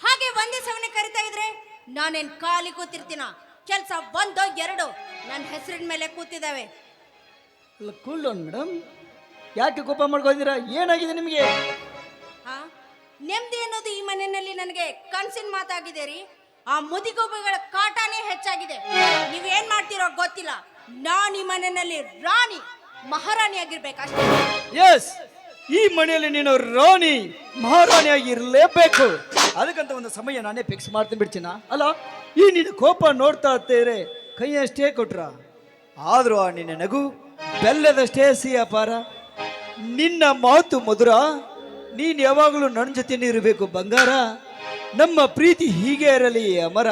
ಹಾಗೆ ಒಂದೇ ಸವನೆ ಕರಿತಾ ಇದ್ರೆ ನಾನೇನ್ ಕಾಲಿ ಕೂತಿರ್ತೀನ? ಕೆಲಸ ಒಂದು ಎರಡು ನನ್ನ ಹೆಸರಿನ ಮೇಲೆ ಕೂತಿದ್ದಾವೆ ಅಲ್ಲ ಕೂಲ್ ಮೇಡಮ್ ಯಾಕೆ ಕೋಪ ಮಾಡ್ಕೊಂಡಿದ್ದೀರಾ ಏನಾಗಿದೆ ನಿಮಗೆ? ಹಾ? ನೆಮ್ಮದಿ ಅನ್ನೋದು ಈ ಮನೆಯಲ್ಲಿ ನನಗೆ ಕನಸಿನ ಮಾತಾಗಿದೆ ರೀ. ಆ ಮುದಿಗೋಬೆಗಳ ಕಾಟನೇ ಹೆಚ್ಚಾಗಿದೆ. ನೀವೇನ್ ಮಾಡ್ತೀರೋ ಗೊತ್ತಿಲ್ಲ. ನಾನು ಈ ಮನೆಯಲ್ಲಿ ರಾಣಿ ಮಹಾರಾಣಿ ಆಗಿರ್ಬೇಕಷ್ಟೇ. ಎಸ್ ಈ ಮನೆಯಲ್ಲಿ ನೀನು ರಾಣಿ ಮಹಾರಾಣಿಯಾಗಿ ಇರಲೇಬೇಕು ಅದಕ್ಕಂತ ಒಂದು ಸಮಯ ನಾನೇ ಫಿಕ್ಸ್ ಮಾಡ್ತೀನಿ ಬಿಡ್ತೀನ? ಅಲ್ಲ ಈ ನಿನ್ನ ಕೋಪ ನೋಡ್ತಾ ಇರ್ತೀರಿ ಕೈಯಷ್ಟೇ ಕೊಟ್ರ. ಆದರೂ ಆ ನಿನ್ನ ನಗು ಬೆಲ್ಲದಷ್ಟೇ ಸಿಹಿ ಅಪಾರ ನಿನ್ನ ಮಾತು ಮಧುರ ನೀನು ಯಾವಾಗಲೂ ನನ್ನ ಜೊತೆನೇ ಇರಬೇಕು ಬಂಗಾರ. ನಮ್ಮ ಪ್ರೀತಿ ಹೀಗೆ ಇರಲಿ ಅಮರ.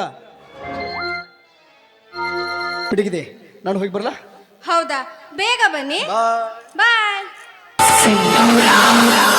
ಬಿಡಗಿದೆ ನಾನು ಹೋಗಿ ಬರಲಾ? ಹೌದಾ? ಬೇಗ ಬನ್ನಿ. ಬಾಯ್. ಈಗ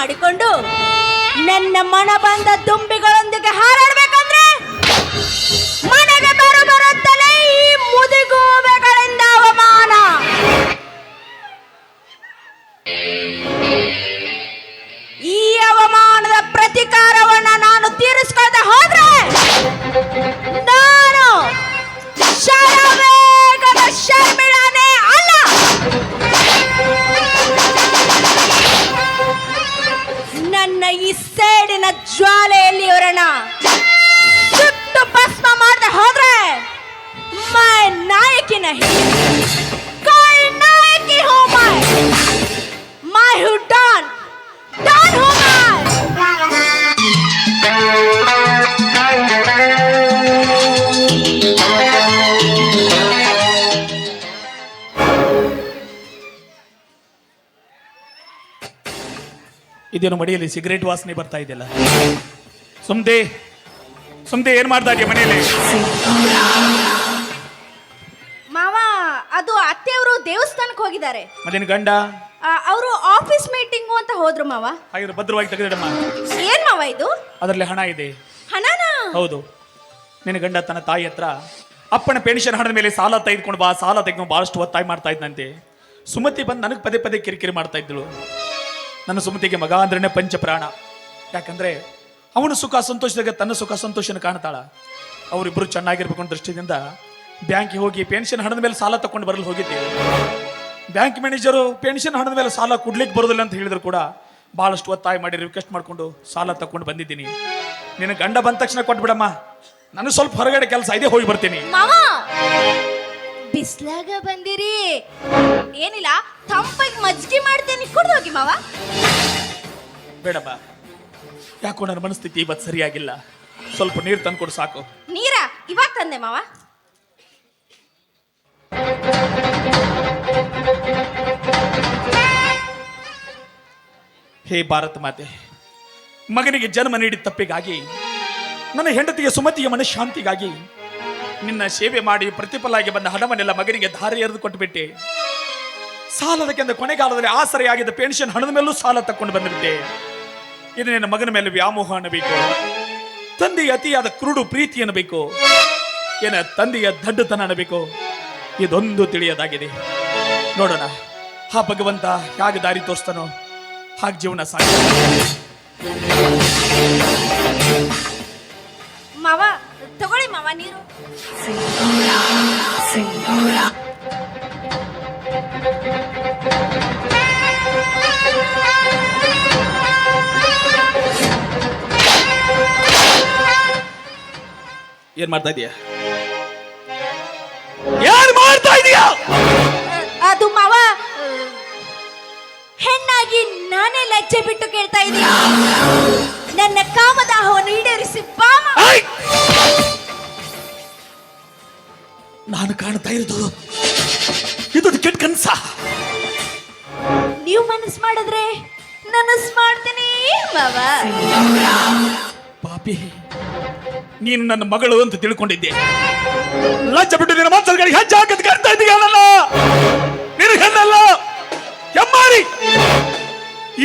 ಮಾಡಿಕೊಂಡು ನನ್ನ ಮನ ಬಂದ ದುಂಬಿಗಳೊಂದಿಗೆ ಹಾರಾಡ್ಬೇಕಂದ್ರೆ ಇದೇನು ಮಡಿಯಲ್ಲಿ ಸಿಗರೇಟ್ ವಾಸನೆ ಬರ್ತಾ ಇದೆಯಲ್ಲ? ಸುಮ್ದೆ ಸುಮ್ದೆ ಏನ್ ಮಾಡ್ತಾ ಇದೆಯಾ ಮನೆಯಲ್ಲಿ? ಮಾವ ಅದು ಅತ್ತೆಯವರು ದೇವಸ್ಥಾನಕ್ಕೆ ಹೋಗಿದ್ದಾರೆ. ಮತ್ತೇನು ಗಂಡ? ಅವರು ಆಫೀಸ್ ಮೀಟಿಂಗು ಅಂತ ಹೋದ್ರು ಮಾವ. ಹಾಗಿದ್ರೆ ಭದ್ರವಾಗಿ ತೆಗೆದಿಡಮ್ಮ. ಏನ್ ಮಾವ ಇದು? ಅದರಲ್ಲಿ ಹಣ ಇದೆ. ಹಣನ? ಹೌದು. ನಿನ್ನ ಗಂಡ ತನ್ನ ತಾಯಿ ಹತ್ರ ಅಪ್ಪನ ಪೆನ್ಷನ್ ಹಣದ ಮೇಲೆ ಸಾಲ ತೆಗೆದುಕೊಂಡು ಬಾ ಸಾಲ ತೆಗೆದು ಬಹಳಷ್ಟು ಒತ್ತಾಯ ಮಾಡ್ತಾ ಇದ್ದಂತೆ ಸುಮತಿ ಬಂದು ನನಗೆ ಪದೇ ಪದೇ ಕಿರಿಕಿರಿ ಮಾಡ್ತಾ ಇದ್ದಳು. ನನ್ನ ಸುಮತಿಗೆ ಮಗ ಪಂಚಪ್ರಾಣ. ಯಾಕಂದ್ರೆ ಅವನು ಸುಖ ಸಂತೋಷದಾಗ ತನ್ನ ಸುಖ ಸಂತೋಷನ ಕಾಣ್ತಾಳ. ಅವರಿಬ್ಬರು ಚೆನ್ನಾಗಿರ್ಬೇಕು ಅಂತ ದೃಷ್ಟಿಯಿಂದ ಬ್ಯಾಂಕಿಗೆ ಹೋಗಿ ಪೆನ್ಷನ್ ಹಣದ ಮೇಲೆ ಸಾಲ ತಕೊಂಡು ಬರಲು ಹೋಗಿದ್ದೇವೆ ಬ್ಯಾಂಕ್ ಮ್ಯಾನೇಜರು ಪೆನ್ಷನ್ ಹಣದ ಮೇಲೆ ಸಾಲ ಕೊಡ್ಲಿಕ್ಕೆ ಬರೋದಿಲ್ಲ ಅಂತ ಹೇಳಿದ್ರು ಕೂಡ ಬಹಳಷ್ಟು ಒತ್ತಾಯ ಮಾಡಿ ರಿಕ್ವೆಸ್ಟ್ ಮಾಡ್ಕೊಂಡು ಸಾಲ ತಕೊಂಡು ಬಂದಿದ್ದೀನಿ. ನಿನ್ನ ಗಂಡ ಬಂದ ತಕ್ಷಣ ಕೊಟ್ಬಿಡಮ್ಮ. ನಾನು ಸ್ವಲ್ಪ ಹೊರಗಡೆ ಕೆಲಸ ಇದೆ, ಹೋಗಿ ಬರ್ತೀನಿ. ಬಿಸ್ಲಾಗ ಬಂದಿರಿ. ಏನಿಲ್ಲ ಬೇಡಮ್ಮ. ಯಾಕೋ ನನ್ನ ಮನಸ್ಥಿತಿ ಇವತ್ತು ಸರಿಯಾಗಿಲ್ಲ. ಸ್ವಲ್ಪ ನೀರು ತಂದ್ಕೊಡು ಸಾಕು. ನೀರ? ಇವಾಗ ತಂದೆ ಮಾವ. ಹೇ ಭಾರತ ಮಾತೆ ಮಗನಿಗೆ ಜನ್ಮ ನೀಡಿದ ತಪ್ಪಿಗಾಗಿ ನನ್ನ ಹೆಂಡತಿಗೆ ಸುಮತಿಯ ಮನಃಶಾಂತಿಗಾಗಿ ನಿನ್ನ ಸೇವೆ ಮಾಡಿ ಪ್ರತಿಫಲಾಗಿ ಬಂದ ಹಣವನ್ನೆಲ್ಲ ಮಗನಿಗೆ ಧಾರೆ ಎರೆದು ಕೊಟ್ಟುಬಿಟ್ಟೆ. ಸಾಲದಕ್ಕೆಂದ ಕೊನೆಗಾಲದಲ್ಲಿ ಆಸರೆಯಾಗಿದ್ದ ಪೆನ್ಷನ್ ಹಣದ ಮೇಲೂ ಸಾಲ ತಕ್ಕೊಂಡು ಬಂದುಬಿಟ್ಟೆ. ಇದು ನಿನ್ನ ಮಗನ ಮೇಲೆ ವ್ಯಾಮೋಹ ಅನ್ನಬೇಕು. ತಂದೆಯ ಅತಿಯಾದ ಕುರುಡು ಪ್ರೀತಿ ಅನ್ನಬೇಕು. ಏನ ತಂದೆಯ ದಡ್ಡತನ ಅನ್ನಬೇಕು. ಇದೊಂದು ತಿಳಿಯದಾಗಿದೆ. ನೋಡೋಣ. ಆ ಭಗವಂತ ಹೇಗೆ ದಾರಿ ತೋರಿಸ್ತಾನೋ ಹಾಗೆ ಜೀವನ ಸಾಗ ಮಾವ ತಗೊಳ್ಳಿ ಮಾವ ನೀರು. ಏನ್ ಮಾಡ್ತಾ ಇದೀಯ? ಏನ್ ಮಾಡ್ತಾ ಇದೀಯ? ಅದು ಮಾವ ಹೆಣ್ಣಾಗಿ ನಾನೇ ಲಜ್ಜೆ ಬಿಟ್ಟು ಕೇಳ್ತಾ ಇದೀನಿ ನನ್ನ ಕಾಮದಾಹವನ್ನು ಈಡೇರಿಸಿ ಬಾ ಮಾವ. ನಾನು ಕಾಣ್ತಾ ಇರೋದು ಇದು ಕೆಟ್ಟ ಕನ್ಸ. ನೀವು ಮನಸ್ಸು ಮಾಡಿದ್ರೆ ನನಸ್ ಮಾಡ್ತೀನಿ ಮಾವ. ಪಾಪಿ. ನೀನು ನನ್ನ ಮಗಳು ಅಂತ ತಿಳ್ಕೊಂಡಿದ್ದೆ. ಲಜ್ಜ ಬಿಟ್ಟು ನಿನ್ನ ಮಾತುಗಳಿಗೆ ಹೆಜ್ಜೆ ಹಾಕದ್ ಕರ್ತಾ ಇದ್ದೀಯಲ್ಲ ನನ್ನ? ನೀನು ಹೆಣ್ಣಲ್ಲ? ಹೆಮ್ಮಾರಿ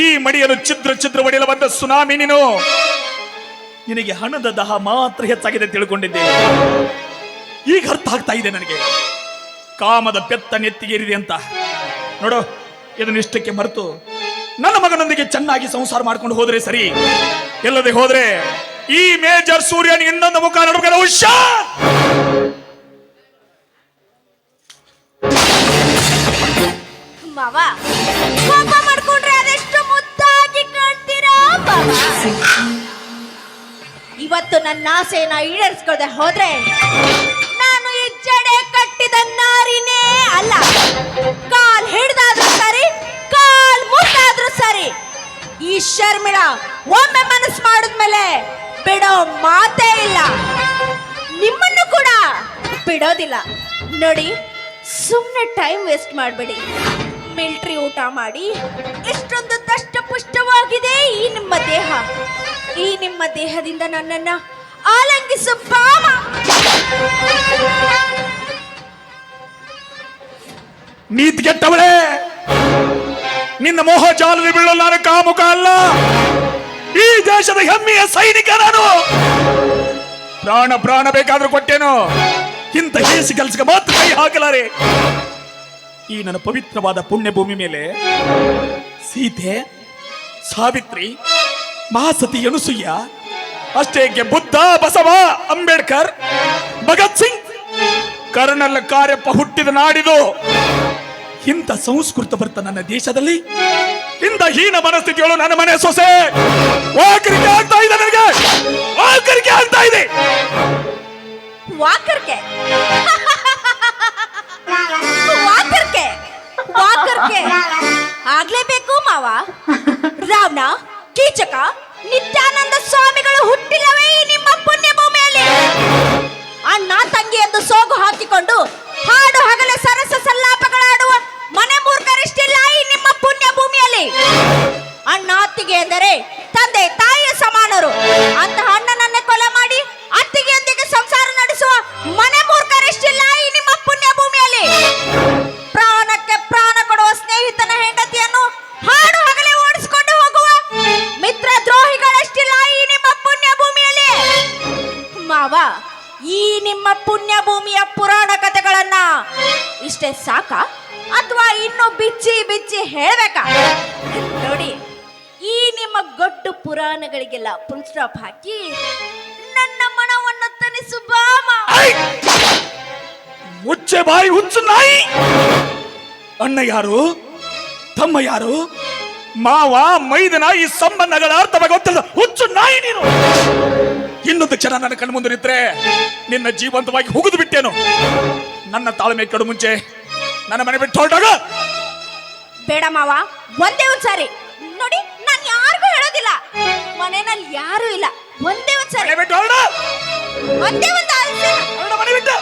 ಈ ಮಡಿಯನ್ನು ಛಿದ್ರ ಚಿದ್ರ ಹೊಡೆಯಲು ಬಂದ ಸುನಾಮಿ ನೀನು. ನಿನಗೆ ಹಣದ ದಹ ಮಾತ್ರ ಹೆಚ್ಚಾಗಿದೆ ತಿಳ್ಕೊಂಡಿದ್ದೆ. ಈಗ ಅರ್ಥ ಆಗ್ತಾ ಇದೆ ನನಗೆ. ಕಾಮದ ಪೆತ್ತ ನೆತ್ತಿಗೇರಿದೆ ಅಂತ. ನೋಡು, ಇದನ್ನು ಇಷ್ಟಕ್ಕೆ ಮರೆತು ನನ್ನ ಮಗನೊಂದಿಗೆ ಚೆನ್ನಾಗಿ ಸಂಸಾರ ಮಾಡ್ಕೊಂಡು ಹೋದ್ರೆ ಸರಿ. ಎಲ್ಲದೆ ಹೋದ್ರೆ ಈ ಮೇಜರ್ ಸೂರ್ಯನ ಇನ್ನೊಂದು ಮುಖ ನೋಡ್ಬೇಕಾದ್ರೆ ಹುಷಾರ್ ಮಾಡ್ಕೊಂಡ್ರೆ ಅದೆಷ್ಟು ಮುದ್ದಾಗಿ ಕಾಣ್ತೀರಾ ಇವತ್ತು ನನ್ನ ಆಸೆನ ಈಡೇರಿಸ್ಕೊಳ್ದೆ ಹೋದ್ರೆ ನಾನು ಈ ಕಟ್ಟಿದ ನಾರಿನೇ ಅಲ್ಲ, ಕಾಲ್ ಹಿಡ್ದಾದ್ರೂ ಸರಿ, ಕಾಲ್ ಮುಟ್ಟಾದ್ರೂ ಸರಿ ಈ ಶರ್ಮಿಳ ಒಮ್ಮೆ ಮನಸ್ಸು ಮಾಡಿದ್ಮೇಲೆ ಬಿಡೋ ಮಾತೇ ಇಲ್ಲ. ನಿಮ್ಮನ್ನು ಕೂಡ ಬಿಡೋದಿಲ್ಲ. ನೋಡಿ ಸುಮ್ಮನೆ ಟೈಮ್ ವೇಸ್ಟ್ ಮಾಡಬೇಡಿ. ಮಿಲ್ಟ್ರಿ ಊಟ ಮಾಡಿ ಎಷ್ಟೊಂದು ದಷ್ಟಪುಷ್ಟವಾಗಿದೆ ಈ ನಿಮ್ಮ ದೇಹ. ಈ ನಿಮ್ಮ ದೇಹದಿಂದ ನನ್ನನ್ನು ಆಲಂಗಿಸು ಪಾಮ ನೀತ್ ಗೆಟ್ಟವಳೆ ನಿನ್ನ ಮೋಹ ಜಾಲದಲ್ಲಿ ಬೀಳಲು ನಾನು ಕಾಮುಕ ಅಲ್ಲ. ಈ ದೇಶದ ಹೆಮ್ಮೆಯ ಸೈನಿಕ ನಾನು ಪ್ರಾಣ ಪ್ರಾಣ ಬೇಕಾದ್ರೂ ಕೊಟ್ಟೇನು. ಇಂಥ ಕೇಸು ಕೆಲಸಕ್ಕೆ ಮಾತ್ರ ಕೈ ಹಾಕಲಾರೆ. ಈ ನನ್ನ ಪವಿತ್ರವಾದ ಪುಣ್ಯ ಭೂಮಿ ಮೇಲೆ ಸೀತೆ, ಸಾವಿತ್ರಿ, ಮಹಾಸತಿ ಅನುಸೂಯ ಅಷ್ಟೇ ಏಕೆ ಬುದ್ಧ, ಬಸವ, ಅಂಬೇಡ್ಕರ್, ಭಗತ್ ಸಿಂಗ್, ಕರ್ನಲ್ ಕಾರ್ಯಪ್ಪ ಹುಟ್ಟಿದ ನಾಡಿದು ಇಂಥ ಸಂಸ್ಕೃತ ಬರ್ತ ನನ್ನ ದೇಶದಲ್ಲಿ ಇಂಥ ಹೀನ ಮನಸ್ಥಿತಿಗಳು ನನ್ನ ಮನೆ ಸೊಸೆ. ವಾಕರಿಕೆ ಆಗ್ತಾ ಇದೆ ನನಗೆ. ವಾಕರಿಕೆ ಆಗ್ತಾ ಇದೆ. ವಾಕರ್ಕೆ. ವಾಕರ್ಕೆ. ವಾಕರ್ಕೆ. ಆಗ್ಲೇಬೇಕು ಮಾವ. ರಾವಣ ಕೀಚಕ ನಿತ್ಯಾನಂದ ಸ್ವಾಮಿಗಳು ಹುಟ್ಟಿಲ್ಲವೇ ನಿಮ್ಮ ಪುಣ್ಯ ಭೂಮಿಯಲ್ಲಿ ಅಣ್ಣ ತಂಗಿ ಎಂದು ಸೋಗು ಹಾಕಿಕೊಂಡು ಹಾಡು ಹಗಲ ಸರಸ ಸಲ್ಲಾಪಗಳಾಡುವ ಮನೆ ಮೂರ್ಖರಿಷ್ಟಿಲ್ಲ ನಿಮ್ಮ ಅಣ್ಣ ಅತ್ತಿಗೆ ಎಂದರೆ ತಂದೆ ತಾಯಿಯ ಸಮಾನರು. ಅಂತ ಅಣ್ಣನನ್ನೇ ಕೊಲೆ ಮಾಡಿ ಅತ್ತಿಗೆಯೊಂದಿಗೆ ಸಂಸಾರ ನಡೆಸುವ ಮನೆ ಮೂರ್ಖರಿಷ್ಟಿಲ್ಲ ಈ ನಿಮ್ಮ ಪುಣ್ಯ ಭೂಮಿಯಲ್ಲಿ. ಪ್ರಾಣಕ್ಕೆ ಪ್ರಾಣ ಕೊಡುವ ಸ್ನೇಹಿತನ ಹೆಂಡತಿಯನ್ನು ಹಾಡು ಹಗಲೇ ಓಡಿಸಿಕೊಂಡು ಹೋಗುವ ಮಿತ್ರ ದ್ರೋಹಿಗಳಷ್ಟಿಲ್ಲ ಈ ನಿಮ್ಮ ಪುಣ್ಯ ಭೂಮಿಯಲ್ಲಿ. ಮಾವ, ಈ ನಿಮ್ಮ ಪುಣ್ಯ ಭೂಮಿಯ ಪುರಾಣ ಕಥೆಗಳನ್ನ ಇಷ್ಟೇ ಸಾಕ? ಅಥವಾ ಇನ್ನು ಬಿಚ್ಚಿ ಬಿಚ್ಚಿ ಹೇಳ್ಬೇಕಾ? ನೋಡಿ, ಈ ನಿಮ್ಮ ಗೊಡ್ಡು ಪುರಾಣಗಳಿಗೆಲ್ಲ ಫುಲ್ ಸ್ಟಾಪ್ ಹಾಕಿ, ನನ್ನ ಮನವನ್ನು ತನಿಸು ಬಾಮ! ಮುಚ್ಚೆ ಬಾಯಿ ಹುಚ್ಚು ನಾಯಿ! ಅಣ್ಣ ಯಾರು? ತಮ್ಮ ಯಾರು? ಮಾವ, ಮೈದನ, ಈ ಸಂಬಂಧಗಳ ಅರ್ಥವಾಗಿ ಗೊತ್ತಿಲ್ಲ. ಹುಚ್ಚು ನಾಯಿ ನೀನು! ಇನ್ನೊಂದು ಕ್ಷಣ ನನ್ನ ಕಣ್ಣು ಮುಂದೆ ನಿಂತ್ರೆ ನಿನ್ನ ಜೀವಂತವಾಗಿ ಹುಗಿದು ಬಿಟ್ಟೇನು? ನನ್ನ ತಾಳ್ಮೆ ಕಡು ಮುಂಚೆ ನನ್ನ ಮನೆ ಬಿಟ್ಟು ಹೊರಟಾಗ. ಬೇಡ ಮಾವ ಒಂದೇ ಒಂದ್ ಸಾರಿ. ನೋಡಿ ನಾನು ಯಾರಿಗೂ ಹೇಳೋದಿಲ್ಲ. ಮನೆಯಲ್ಲಿ ಯಾರು ಇಲ್ಲ. ಒಂದೇ ಒಂದ್ ಸಾರಿ. ಮನೆ ಬಿಟ್ಟು ಹೊರಡ. ಒಂದೇ ಒಂದ್ ಆಸೆ. ಹೊರಡ ಮನೆ ಬಿಟ್ಟು.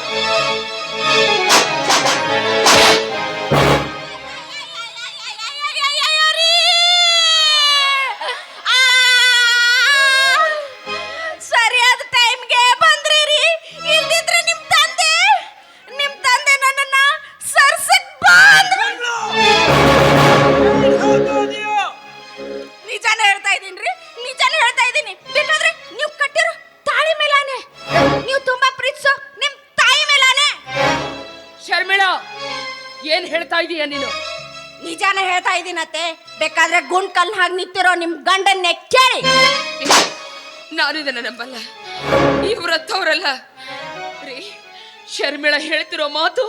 ಏನ್ ಹೇಳ್ತಾ ಇದೀಯ ನೀನು? ನಿಜಾನೇ ಹೇಳ್ತಾ ಇದ್ದೀನತ್ತೆ ಬೇಕಾದ್ರೆ ಗುಂಡ್ ಕಲ್ ಹಾಗೆ ನಿಂತಿರೋ ನಿಮ್ ಗಂಡನ್ನೇ ಕೇಳಿ. ನಾನು ಇದನ್ನ ನಂಬಲ್ಲ. ಈ ರೀ ಶರ್ಮಿಳ ಹೇಳ್ತಿರೋ ಮಾತು